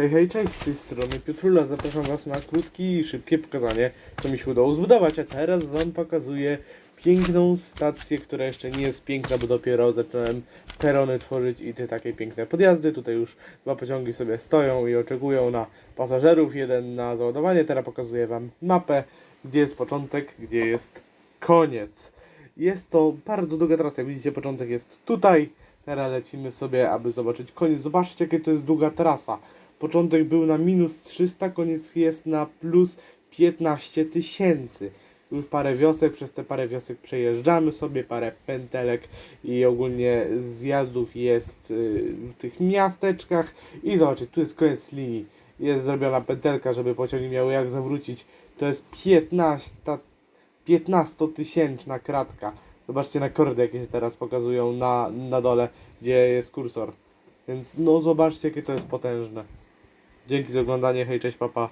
Hej, hej, cześć, z tej strony Piotrula, zapraszam was na krótkie i szybkie pokazanie, co mi się udało zbudować, a teraz wam pokazuję piękną stację, która jeszcze nie jest piękna, bo dopiero zacząłem perony tworzyć i te takie piękne podjazdy, tutaj już dwa pociągi sobie stoją i oczekują na pasażerów, jeden na załadowanie, teraz pokazuję wam mapę, gdzie jest początek, gdzie jest koniec. Jest to bardzo długa trasa, jak widzicie początek jest tutaj, teraz lecimy sobie, aby zobaczyć koniec, zobaczcie jakie to jest długa trasa. Początek był na minus 300, koniec jest na plus 15 tysięcy. Już parę wiosek, przez te parę wiosek przejeżdżamy sobie, parę pętelek i ogólnie zjazdów jest y, w tych miasteczkach. I zobaczcie, tu jest koniec linii. Jest zrobiona pętelka, żeby pociągi miały jak zawrócić. To jest 15 15-tysięczna kratka. Zobaczcie na kordy, jakie się teraz pokazują na, na dole, gdzie jest kursor. Więc no zobaczcie, jakie to jest potężne. Dzięki za oglądanie, hej, cześć, papa.